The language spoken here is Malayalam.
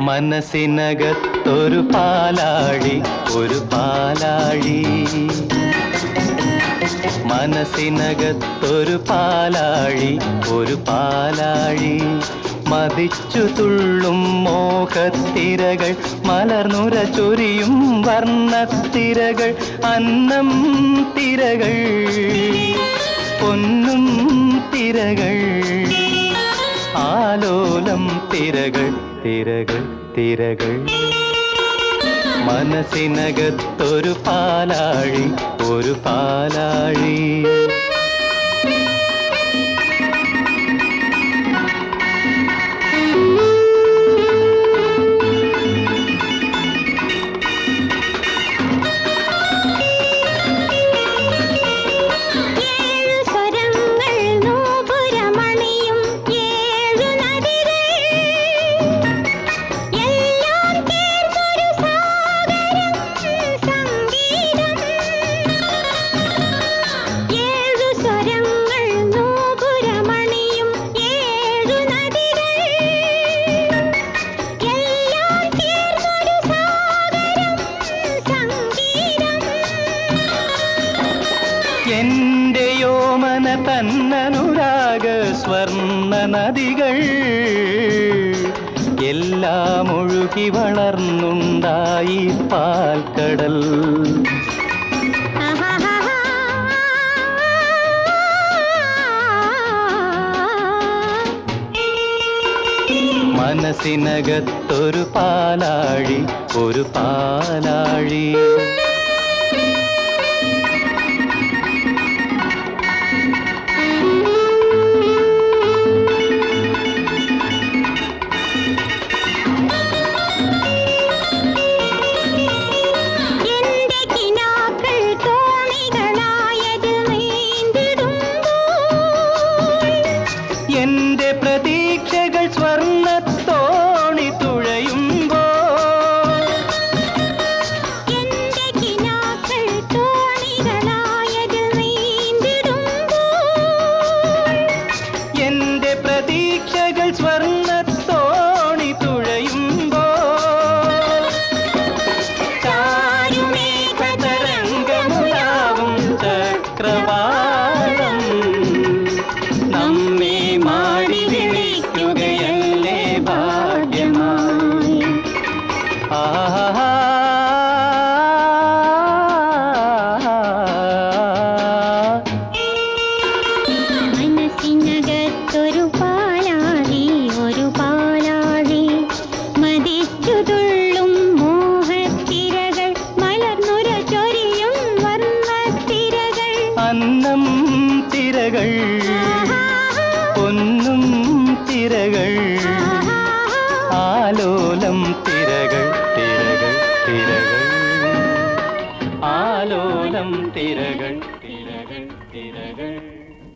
മനസ്സിനകത്തൊരു പാലാഴി ഒരു പാലാഴി. മനസ്സിനകത്തൊരു പാലാഴി ഒരു പാലാഴി. മതിച്ചു തുള്ളും മോഹത്തിരകൾ മലർനുര ചൊരിയും വർണത്തിരകൾ അന്നം തിരകൾ പൊന്നും തിരകൾ. ആലോലം തിരകൾ തിരകൾ തിരകൾ മനസ്സിനകത്തൊരു പാലാഴി ഒരു പാലാഴി എന്റെ യോമന തന്നനുരാഗ സ്വർണ നദികൾ എല്ലാം ഒഴുകി വളർന്നുണ്ടായി പാൽക്കടൽ. മനസ്സിനകത്തൊരു പാലാഴി ഒരു പാലാഴി. എന്റെ പ്രതീക്ഷകൾ സ്വർണ തിരകൾ. പൊന്നും തിരകൾ. ആലോലം തിരകൾ തിരകൾ തിരകൾ. ആലോലം തിരകൾ തിരകൾ തിരകൾ.